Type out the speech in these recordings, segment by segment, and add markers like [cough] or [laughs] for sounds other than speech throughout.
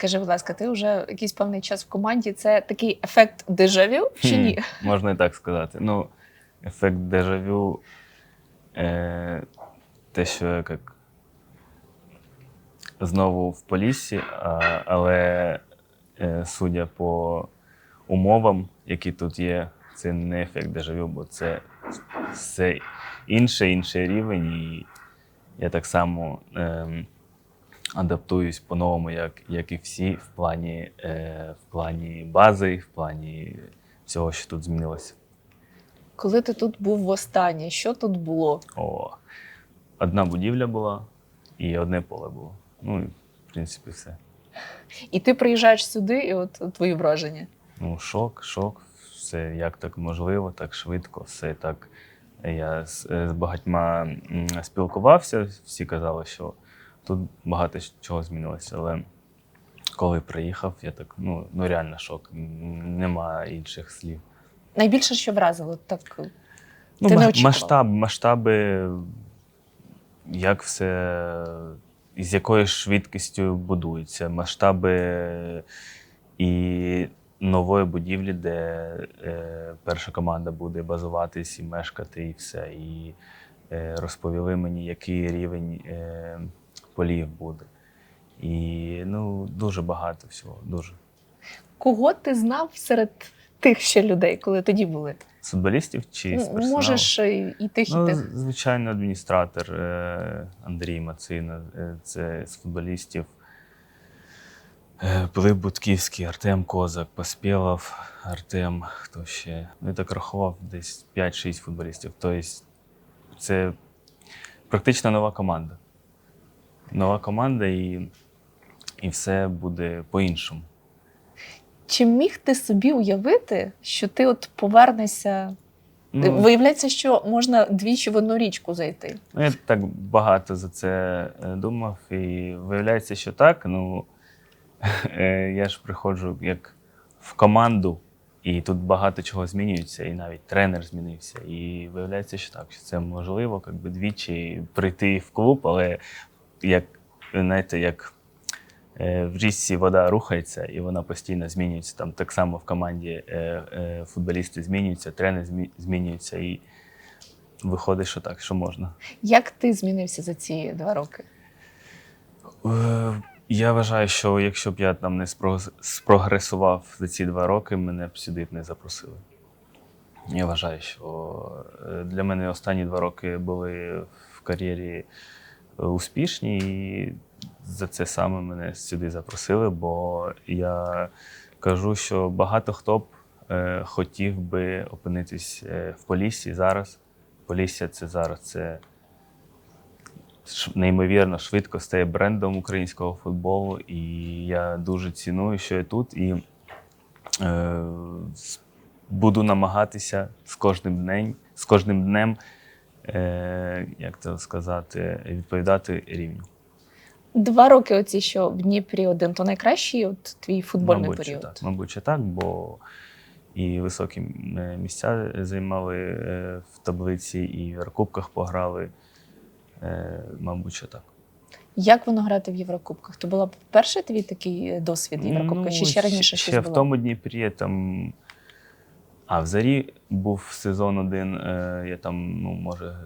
Скажи, будь ласка, ти вже якийсь певний час в команді. Це такий ефект дежавю чи ні? Хм, Можна і так сказати. Ну, ефект дежавю, е, те, що я як знову в полісі, а, але е, судя по умовам, які тут є, це не ефект дежавю, бо це все інше, інший рівень. І я так само ем, адаптуюсь по-новому, як, як і всі, в плані, е, в плані бази, в плані всього, що тут змінилося. Коли ти тут був востаннє, що тут було? О, одна будівля була і одне поле було. Ну, і, в принципі, все. І ти приїжджаєш сюди, і от твої враження. Ну, шок, шок. Все як так можливо, так швидко, все так. Я з, е, з багатьма спілкувався, всі казали, що тут багато чого змінилося. Але коли приїхав, я так, ну, ну реально шок. Нема інших слів. Найбільше, що вразило, так Ну, Ти не очікував? масштаб, масштаби, як все, з якою швидкістю будується, масштаби і нової будівлі, де е, перша команда буде базуватись і мешкати, і все. І е, розповіли мені, який рівень е, полів буде. І ну, дуже багато всього, дуже. кого ти знав серед тих ще людей, коли тоді були? Футболістів чи з персоналу? Можеш і і тих, і Ну, тих. звичайно, адміністратор е, Андрій Мацина, е, це з футболістів. Е, Пилип Будківський, Артем Козак, Поспєлов, Артем, хто ще. Ну, я так рахував, десь 5-6 футболістів. Тобто це практично нова команда. Нова команда і, і все буде по-іншому. Чи міг ти собі уявити, що ти от повернешся? Ну, Виявляється, що можна двічі в одну річку зайти. Ну, я так багато за це е, думав, і виявляється, що так. Ну [laughs] е, я ж приходжу як в команду, і тут багато чого змінюється, і навіть тренер змінився. І виявляється, що так, що це можливо, якби двічі прийти в клуб, але як знаєте, як е, в річці вода рухається і вона постійно змінюється. Там так само в команді е, е, футболісти змінюються, тренер змі- змінюється, і виходить, що так, що можна. Як ти змінився за ці два роки? Я вважаю, що якщо б я там не спрогресував за ці два роки, мене б сюди б не запросили. Я вважаю, що для мене останні два роки були в кар'єрі успішні, і за це саме мене сюди запросили, бо я кажу, що багато хто б е, хотів би опинитись е, в Поліссі зараз. Полісся це зараз це неймовірно швидко стає брендом українського футболу, і я дуже ціную, що я тут. І е, буду намагатися з кожним днем, з кожним днем, е, як це сказати, відповідати рівню. Два роки, оці, що в Дніпрі один, то найкращий от твій футбольний мабуть, період. так. Мабуть, так, бо і високі е, місця займали е, в таблиці, і в Єврокубках пограли. Е, Мабуть, що так. Як воно грати в Єврокубках? То була перший твій такий досвід Єврокубка, чи ще раніше ще, щось ще було? в тому Дніпрі там. А в зарі був сезон один. Е, я там, ну, може,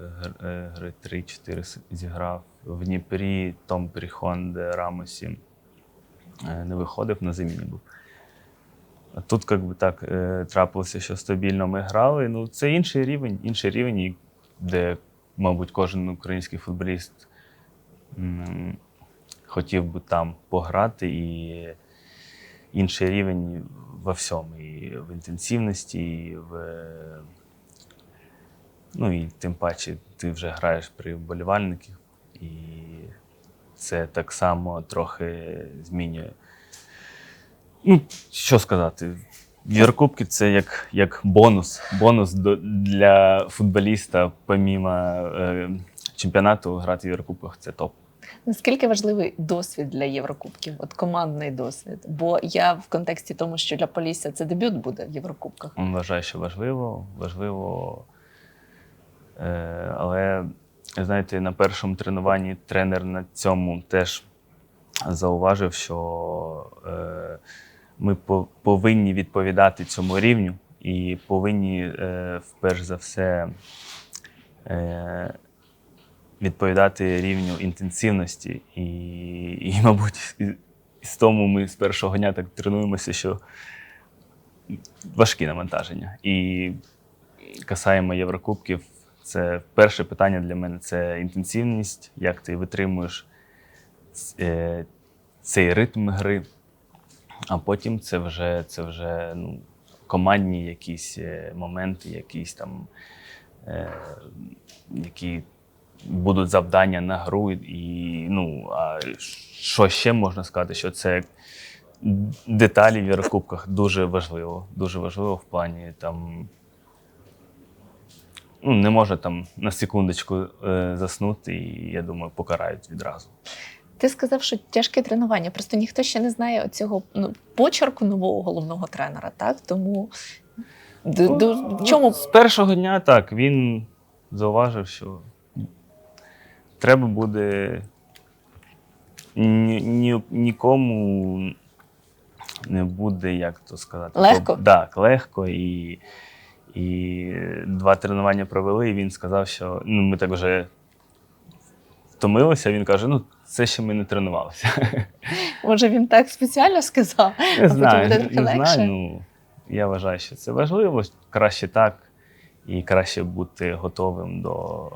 е, гри 3-4 зіграв. В Дніпрі Том Пріхон, де Рамосі е, не виходив, на заміні був. Тут, як би так, трапилося, що стабільно ми грали. Ну, це інший рівень, інший рівень, де, мабуть, кожен український футболіст хотів би там пограти, і інший рівень во всьому, і в інтенсивності, і в. Ну і тим паче ти вже граєш при вболівальниках, і це так само трохи змінює. Ну, що сказати, Єврокубки це як, як бонус. Бонус до, для футболіста, помімо е, чемпіонату, грати в Єврокубках це топ. Наскільки важливий досвід для Єврокубків? От командний досвід? Бо я в контексті тому, що для Полісся це дебют буде в Єврокубках. Вважаю, що важливо, важливо. Е, але знаєте, на першому тренуванні тренер на цьому теж зауважив, що е, ми по- повинні відповідати цьому рівню і повинні, е, вперш за все, відповідати рівню інтенсивності. І, і мабуть, з тому ми з першого дня так тренуємося, що важкі навантаження. І касаємо Єврокубків, це перше питання для мене це інтенсивність, як ти витримуєш е, цей ритм гри. А потім це вже, це вже ну, командні якісь е, моменти, якісь там, е, які будуть завдання на гру. І, ну, а що ще можна сказати, що це деталі в Єврокубках дуже важливо. Дуже важливо в плані там. Ну, не може там на секундочку е, заснути, і я думаю, покарають відразу. Ти сказав, що тяжке тренування. Просто ніхто ще не знає цього ну, почерку нового головного тренера, так? Тому в чому З першого дня так він зауважив, що треба буде ні, ні, нікому не буде, як то сказати, Легко? Так, легко. І, і два тренування провели, і він сказав, що ну, ми так вже втомилися. Він каже: ну, це ще ми не тренувалися. [laughs] може він так спеціально сказав? Не потім знаю, буде не, не знаю. Ну, я вважаю, що це важливо. Краще так, і краще бути готовим до.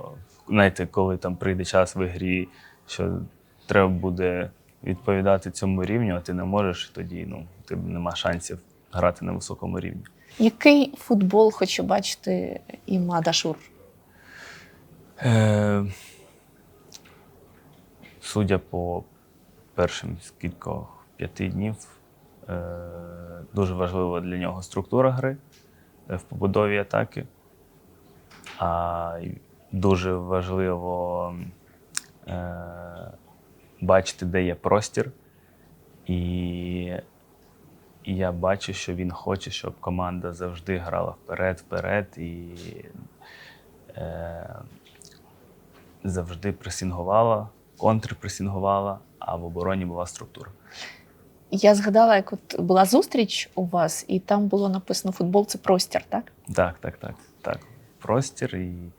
Знаєте, коли там прийде час в ігрі, що треба буде відповідати цьому рівню, а ти не можеш, тоді ну, тебе нема шансів грати на високому рівні. Який футбол хоче бачити Іма Дашур? Е, судя по першим скількох п'яти днів, е, дуже важлива для нього структура гри е, в побудові атаки. А дуже важливо е, бачити, де є простір. І, і я бачу, що він хоче, щоб команда завжди грала вперед, вперед і е, завжди пресингувала, контрпресингувала, а в обороні була структура. Я згадала, як от була зустріч у вас, і там було написано футбол це простір, так? Так, так, так. так. Простір, і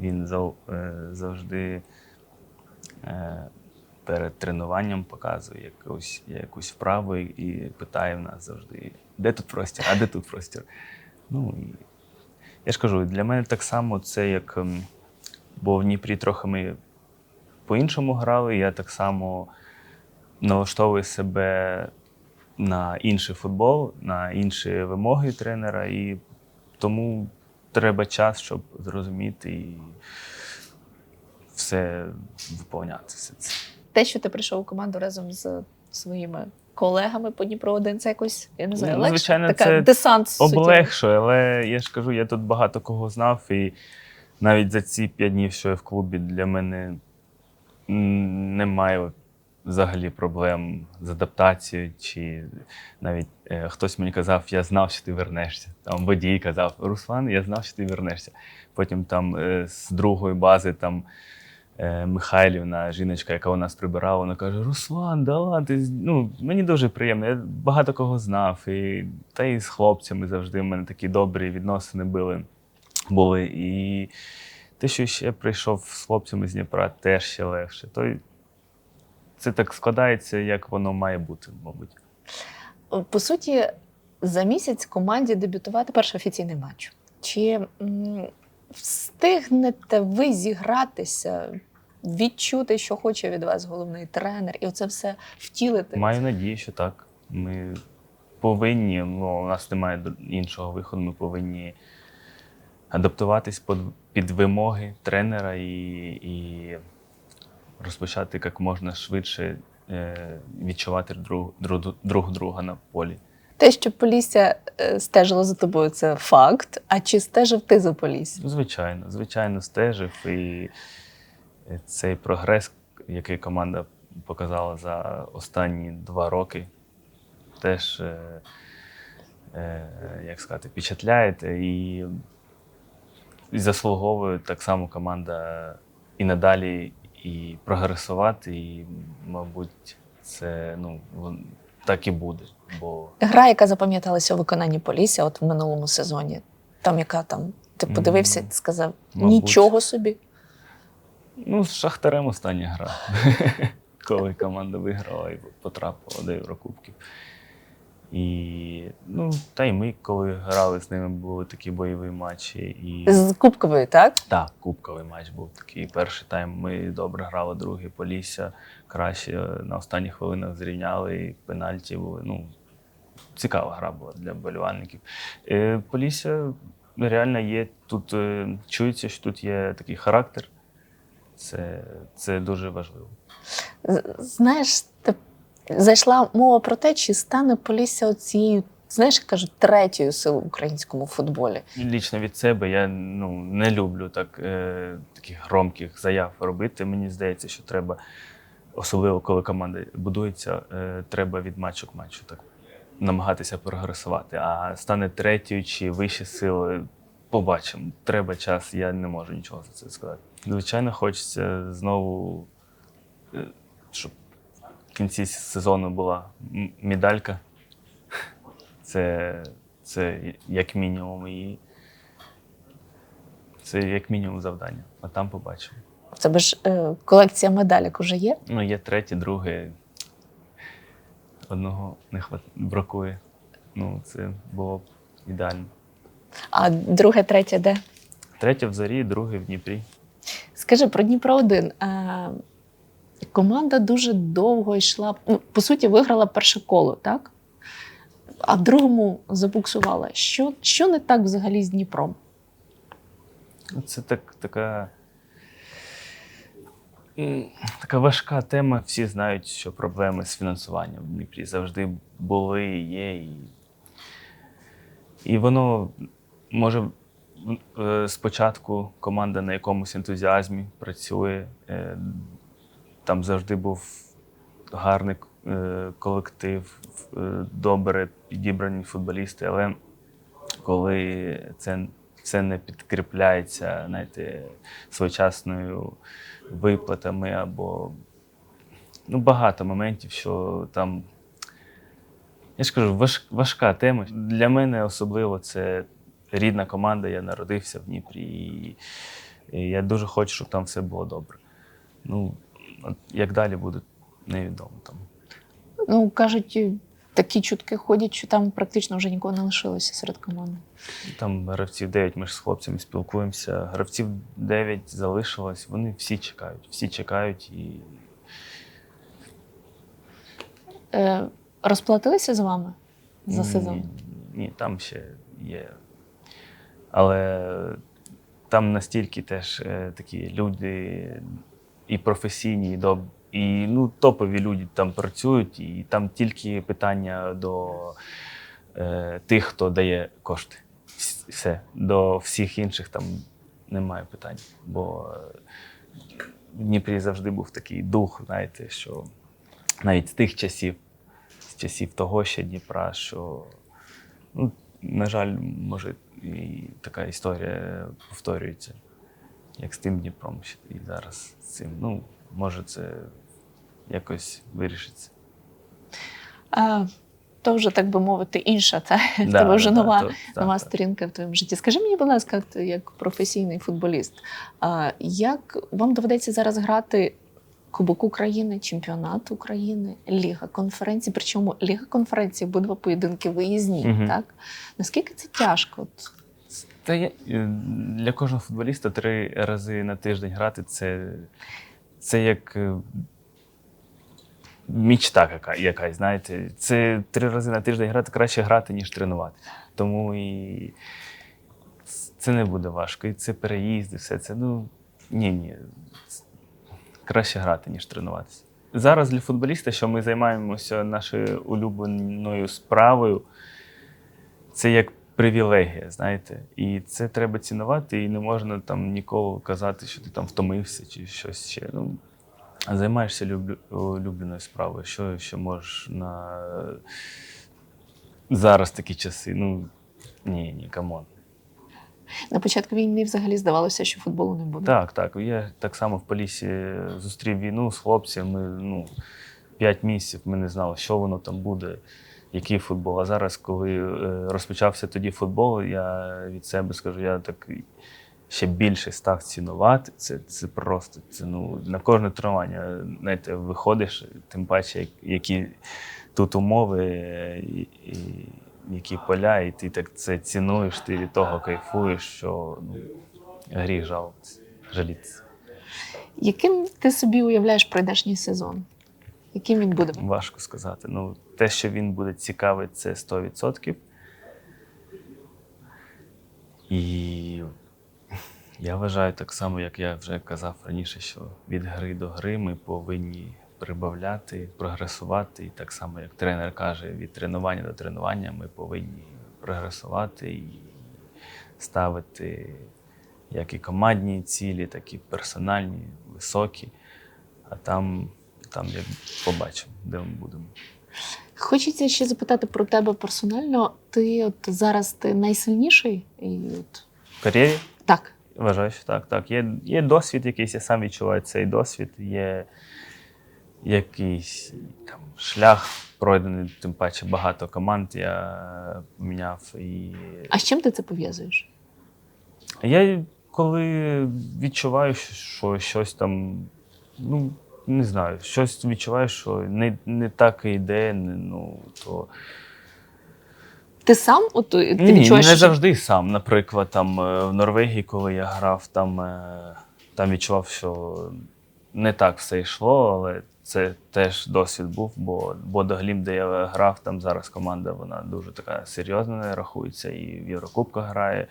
він е, завжди е, перед тренуванням показує якусь, якусь вправу і питає в нас завжди, де тут простір, а де тут простір. Ну, я ж кажу, для мене так само це як. ем, Бо в Дніпрі трохи ми по-іншому грали, я так само налаштовую себе на інший футбол, на інші вимоги тренера, і тому треба час, щоб зрозуміти і все виповняти. Те, що ти прийшов у команду разом з своїми колегами по Дніпро 1 це якось, я не знаю, Ну, легше? звичайно, Така це десант. Облегшує, але я ж кажу, я тут багато кого знав, і навіть за ці п'ять днів, що я в клубі, для мене немає взагалі проблем з адаптацією. Чи навіть е, хтось мені казав, я знав, що ти вернешся. Там водій казав, Руслан, я знав, що ти вернешся. Потім там е, з другої бази там. е, Михайлівна, жіночка, яка у нас прибирала, вона каже: Руслан, да ладно, ну, мені дуже приємно. Я багато кого знав. І, та і з хлопцями завжди в мене такі добрі відносини були. були. І те, що ще прийшов з хлопцями з Дніпра, теж ще легше. То й це так складається, як воно має бути, мабуть. По суті, за місяць команді дебютувати перший офіційний матч. Чи встигнете ви зігратися, відчути, що хоче від вас головний тренер, і оце все втілити? Маю надію, що так. Ми повинні, ну, у нас немає іншого виходу, ми повинні адаптуватись під, під вимоги тренера і, і розпочати як можна швидше е, відчувати друг, друг, друг друга на полі. Те, що Полісся е, стежило за тобою, це факт. А чи стежив ти за Поліссям? Звичайно, звичайно, стежив. І цей прогрес, який команда показала за останні два роки, теж, е, е, як сказати, впечатляє. І заслуговує так само команда і надалі і прогресувати. І, мабуть, це ну, так і буде. Бо Гра, яка запам'яталася у виконанні Полісся, от в минулому сезоні. Там яка там. Ти подивився і сказав: мабуть. нічого собі. ну, з Шахтарем остання гра. [laughs] Коли команда виграла і потрапила до Єврокубків. І, ну, та й ми, коли грали з ними, були такі бойові матчі. І... З Кубкової, так? Так, кубковий матч був такий. Перший тайм ми добре грали, другий Полісся краще на останніх хвилинах зрівняли, і пенальті були. Ну, цікава гра була для вболівальників. Е, Полісся реально є тут, е, чується, що тут є такий характер. Це, це дуже важливо. Знаєш, зайшла мова про те, чи стане Полісся оцією, знаєш, як кажуть, третьою силою в українському футболі. Лічно від себе я ну, не люблю так, е, таких громких заяв робити. Мені здається, що треба, особливо коли команда будується, е, треба від матчу к матчу так намагатися прогресувати. А стане третьою чи вище силою, побачимо. Треба час, я не можу нічого за це сказати. Звичайно, хочеться знову, е, щоб в кінці сезону була медалька. Це, це як мінімум і це як мінімум завдання. А там побачимо. Тебе ж е, колекція медалік уже є. Ну, є третє, друге. Одного не хват... бракує. Ну, це було б ідеально. А друге, третє де? Третє в зарі, друге в Дніпрі. Скажи про Дніпро 1 Е, команда дуже довго йшла. Ну, по суті, виграла перше коло, так? А в другому забуксувала. Що, що не так взагалі з Дніпром? Це так, така. Така важка тема. Всі знають, що проблеми з фінансуванням в Дніпрі завжди були, є. І, і воно може е, спочатку команда на якомусь ентузіазмі працює. Там завжди був гарний е, колектив, е, добре підібрані футболісти, але коли це це не підкріпляється знаєте, своєчасною виплатами або ну, багато моментів, що там. Я ж кажу, важ, важка тема. Для мене особливо це рідна команда. Я народився в Дніпрі, і, я дуже хочу, щоб там все було добре. Ну, як далі буде, невідомо там. Ну, кажуть, такі чутки ходять, що там практично вже нікого не лишилося серед команди. Там гравців 9, ми ж з хлопцями спілкуємося. Гравців 9 залишилось, вони всі чекають, всі чекають і Е, розплатилися з вами за Ні, сезон? Ні, там ще є. Але там настільки теж е, такі люди і професійні, і, доб... і ну, топові люди там працюють, і там тільки питання до е, тих, хто дає кошти. Все. До всіх інших там немає питань. Бо е, в Дніпрі завжди був такий дух, знаєте, що навіть з тих часів, з часів того ще Дніпра, що, ну, на жаль, може, і така історія повторюється, як з тим Дніпром і зараз з цим. Ну, може, це якось вирішиться. А, то вже, так би мовити, інша, та? в Да, [laughs] тебе вже да, нова, то- нова так. сторінка в твоєму житті. Скажи мені, будь ласка, як професійний футболіст, а, як вам доведеться зараз грати Кубок України, Чемпіонат України, Ліга конференції? Причому Ліга конференції обидва поєдинки виїзні, Мгм. так? Наскільки це тяжко? От, Та е, для кожного футболіста три рази на тиждень грати це, це як е, мічта яка, якась, знаєте. Це три рази на тиждень грати краще грати, ніж тренувати. Тому і це не буде важко. І це переїзди, все це. Ну ні, ні. Краще грати, ніж тренуватися. Зараз для футболіста, що ми займаємося нашою улюбленою справою, це як привілегія, знаєте. І це треба цінувати, і не можна там ніколи казати, що ти там втомився чи щось ще. Ну, займаєшся люблю, улюбленою справою, що, що можеш на зараз такі часи. Ну ні, ні, камон. на початку війни взагалі здавалося, що футболу не буде. Так, так. Я так само в Полісі зустрів війну з хлопцями. Ну, 5 місяців ми не знали, що воно там буде, який футбол. А зараз, коли е, розпочався тоді футбол, я від себе скажу, я так ще більше став цінувати. Це, це просто це, ну, на кожне тренування знаєте, виходиш, тим паче, які тут умови, і, і які поля, і ти так це цінуєш, ти від того кайфуєш, що ну, гріх жалітися. Яким ти собі уявляєш прийдешній сезон? Яким він буде? Важко сказати. Ну, те, що він буде цікавий, це 100%. І я вважаю так само, як я вже казав раніше, що від гри до гри ми повинні прибавляти, прогресувати. І так само, як тренер каже, від тренування до тренування ми повинні прогресувати і ставити як і командні цілі, так і персональні, високі. А там, там як побачимо, де ми будемо. Хочеться ще запитати про тебе персонально. Ти от зараз ти найсильніший? І от... В кар'єрі Так. вважаю, що так. так. Є, є досвід якийсь, я сам відчуваю цей досвід. Є якийсь там, шлях пройдений, тим паче багато команд я міняв. І А з чим ти це пов'язуєш? я коли відчуваю, що щось там, ну, не знаю, щось відчуваю, що не, не так і йде, не, ну, то. Ти сам от ти Ні, відчуваєш? не що- завжди сам. Наприклад, там е, в Норвегії, коли я грав, там, е, там відчував, що не так все йшло, але це теж досвід був, бо Бодоглім, де я грав, там зараз команда вона дуже така серйозна, рахується, і в Єврокубках грає.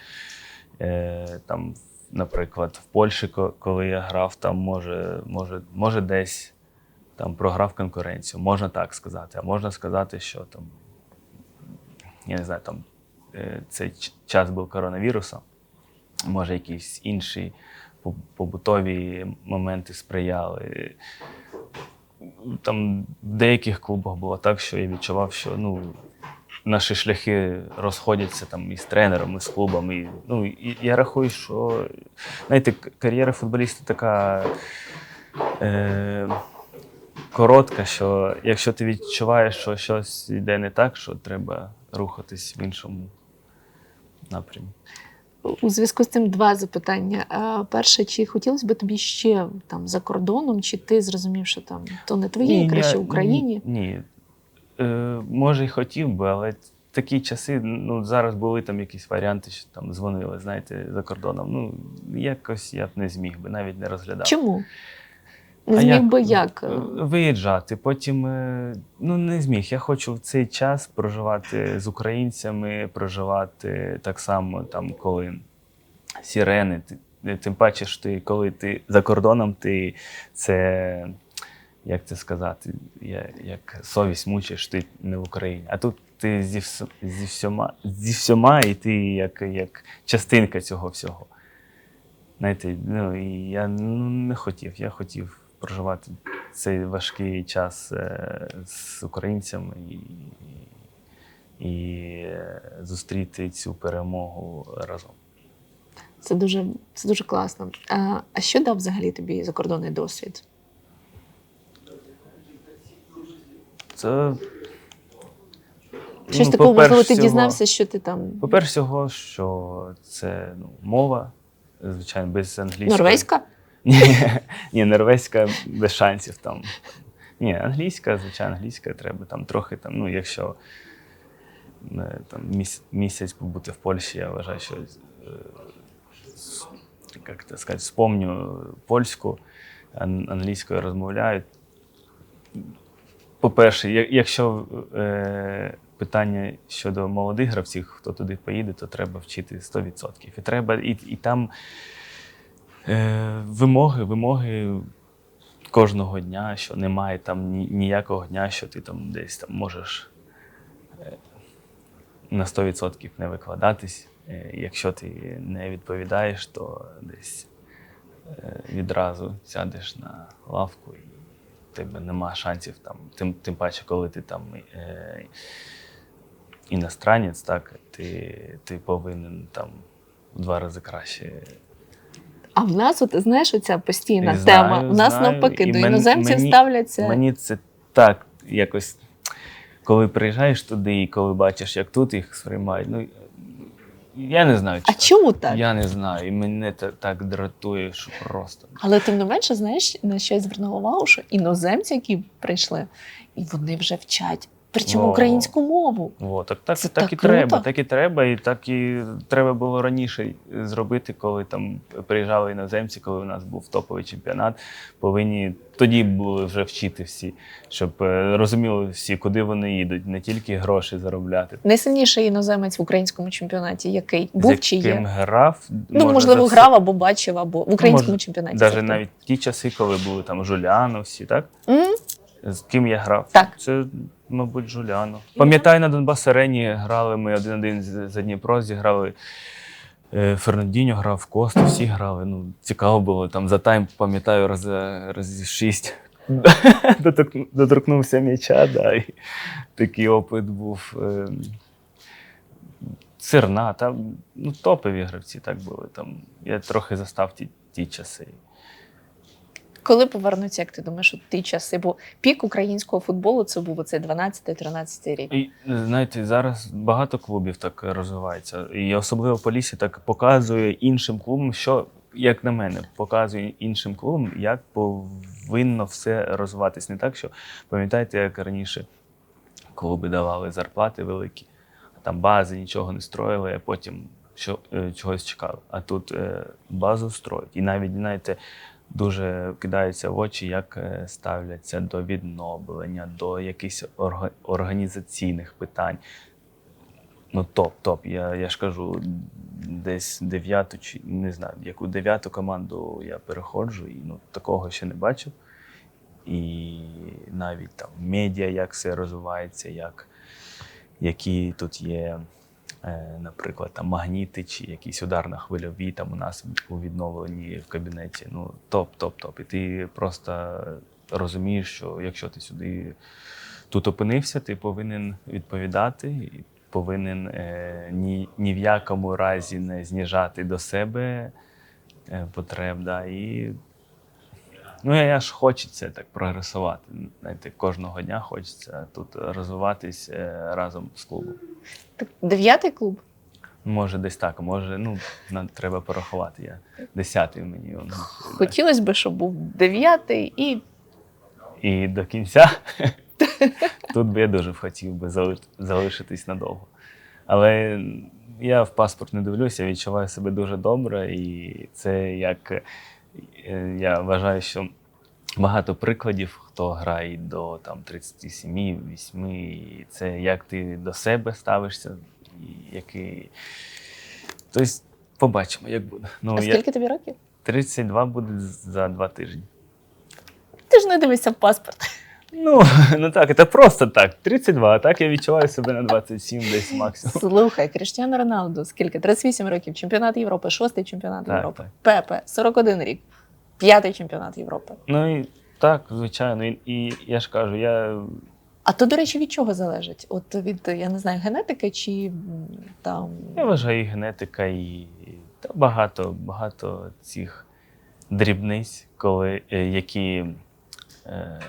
Е, Там, наприклад, в Польщі, коли я грав, там може, може, може десь там програв конкуренцію, можна так сказати. А можна сказати, що там я не знаю, там е, цей час був коронавірусу, може, якісь інші побутові моменти сприяли. Там в деяких клубах було так, що я відчував, що ну, наші шляхи розходяться там і з тренером, і з клубом. І, ну, і я рахую, що знаєте, кар'єра футболіста така. Е, коротка, що якщо ти відчуваєш, що щось йде не так, що треба рухатись в іншому напрямі. У зв'язку з цим два запитання. Перше, чи хотілося б тобі ще там за кордоном, чи ти зрозумів, що там то не твоє, Ні, краще в Україні? Ні. ні. Е, може, й хотів би, але такі часи, ну, зараз були там якісь варіанти, що там дзвонили, знаєте, за кордоном. Ну, якось я б не зміг би, навіть не розглядав. Чому? Не зміг би як? Е, Виїжджати. Потім е, ну, не зміг. Я хочу в цей час проживати з українцями, проживати так само, там, коли сірени. Тим паче, що ти, коли ти за кордоном, ти це. Як це сказати, я, як совість мучиш, ти не в Україні. А тут ти зі, вс- зі, всіма, зі всіма, і ти як, як частинка цього всього. Знаєте, ну, і я ну, не хотів. Я хотів проживати цей важкий час е, з українцями і, і е, зустріти цю перемогу разом. Це дуже, це дуже класно. А що дав взагалі тобі закордонний досвід? Це Щось ну, такого, можливо, ти всього- дізнався, що ти там. По-перше, всього, що це ну, мова, звичайно, без англійської. Норвезька? [laughs] Ні, ні, норвезька без шансів там. Ні, англійська, звичайно, англійська треба там трохи там, ну, якщо е, там, міс- місяць побути в Польщі, я вважаю, що е, як це сказати, спомню польську, англійською розмовляю. По-перше, якщо е, питання щодо молодих гравців, хто туди поїде, то треба вчити 100%. І треба, і, і там е, вимоги, вимоги кожного дня, що немає там ніякого дня, що ти там десь там можеш е, на 100% не викладатись. Е, Якщо ти не відповідаєш, то десь е, відразу сядеш на лавку і тебе нема шансів там. Тим, тим паче, коли ти там е, іностранець, так, ти, ти повинен там в два рази краще А в нас, от, знаєш, оця постійна знаю, тема. У нас знаю. навпаки, І до мен- іноземців мені- ставляться. Мені це так, якось, коли приїжджаєш туди і коли бачиш, як тут їх сприймають, ну я не знаю. А чому так? Я не знаю. І мене це так дратує, що просто. Але тим не менше, знаєш, на що я звернула увагу, що іноземці, які прийшли, і вони вже вчать. Причому українську мову. О, так, так, Це так, так і круто. треба, так і треба, і так і треба було раніше зробити, коли там приїжджали іноземці, коли у нас був топовий чемпіонат. Повинні тоді були вже вчити всі, щоб е, розуміли всі, куди вони їдуть, не тільки гроші заробляти. Найсильніший іноземець в українському чемпіонаті, який був з чи яким є? грав, Ну, можливо, за грав або бачив, або в українському може, чемпіонаті. Навіть це навіть ті часи, коли були там Жуляно, всі, так? М? З ким я грав? Так. Це, мабуть, Жуляно. Пам'ятаю, на Донбас Арені грали ми один-один за Дніпро, зіграли. е, Фернандіньо грав, Коста, всі грали. Ну, цікаво було. Там за тайм, пам'ятаю, раз, раз шість [laughs] доторкнувся м'яча, да, і такий опит був. е, Сирна, там ну, топові гравці так були. Там, я трохи застав ті, ті часи. Коли повернуться, як ти думаєш, у ті часи? Бо пік українського футболу це був оцей 12-13 рік. І знаєте, зараз багато клубів так розвивається. І особливо Полісся так показує іншим клубам, що, як на мене, показує іншим клубам, як повинно все розвиватись. Не так, що пам'ятаєте, як раніше клуби давали зарплати великі, а там бази нічого не строїли, а потім що, е, чогось чекали. А тут е, базу строять. І навіть, знаєте, дуже кидається в очі, як е, ставляться до відновлення, до якихось орга- організаційних питань. Ну, топ, топ. Я, я ж кажу, десь дев'яту чи не знаю, яку дев'яту команду я переходжу, і ну, такого ще не бачив. І навіть там медіа, як все розвивається, як, які тут є, наприклад, там магніти чи якісь ударно-хвильові там у нас у відновленні в кабінеті. Ну, топ, топ, топ. І ти просто розумієш, що якщо ти сюди тут опинився, ти повинен відповідати. І повинен е, ні, ні в якому разі не зніжати до себе е, потреб. Да, і Ну, я ж хочеться так прогресувати. Знаєте, кожного дня хочеться тут розвиватись е, разом з клубом. Так, Дев'ятий клуб. Може, десь так, може, ну, нам треба порахувати. Я десятий мені. Хотілося б, щоб був дев'ятий і І до кінця [laughs] тут би я дуже хотів би залишитись надовго. Але я в паспорт не дивлюся, відчуваю себе дуже добре, і це як я вважаю, що багато прикладів, хто грає до там 37, 8, і це як ти до себе ставишся, і який. Тобто, побачимо, як буде. Ну, а я... скільки тобі років? 32 буде за два тижні. Ти ж не дивишся в паспорт. Ну, [laughs] ну так, це просто так. 32, а так я відчуваю себе на 27 десь максимум. Слухай, Кріштіану Роналду, скільки? 38 років, чемпіонат Європи, шостий чемпіонат Так, Європи. так. Пепе, 41 рік, п'ятий чемпіонат Європи. Ну і так, звичайно. І, і я ж кажу, я А то, до речі, від чого залежить? От від, я не знаю, генетики чи м, там. Я вважаю, і генетика, і та багато, багато цих дрібниць, коли, е, які, е,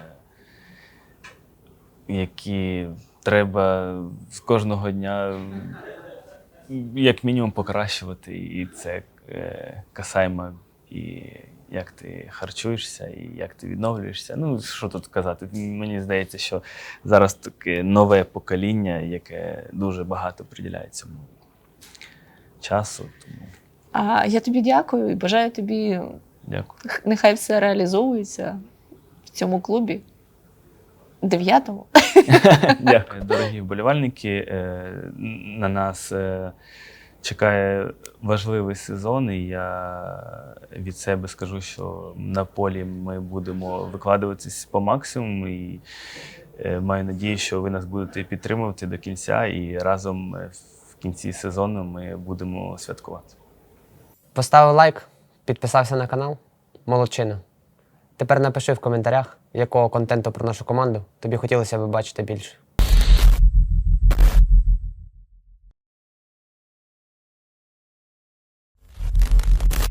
які треба з кожного дня як мінімум покращувати. І це е, касаємо і як ти харчуєшся, і як ти відновлюєшся. Ну, що тут казати? Мені здається, що зараз таке нове покоління, яке дуже багато приділяє цьому часу. Тому А я тобі дякую і бажаю тобі, дякую. нехай все реалізовується в цьому клубі. Дев'ятому. Дякую, дорогі вболівальники. Е, На нас е, чекає важливий сезон, і я від себе скажу, що на полі ми будемо викладуватись по максимуму. І е, маю надію, що ви нас будете підтримувати до кінця, і разом в кінці сезону ми будемо святкувати. Поставив лайк, підписався на канал. Молодчина. Тепер напиши в коментарях, якого контенту про нашу команду тобі хотілося б бачити більше.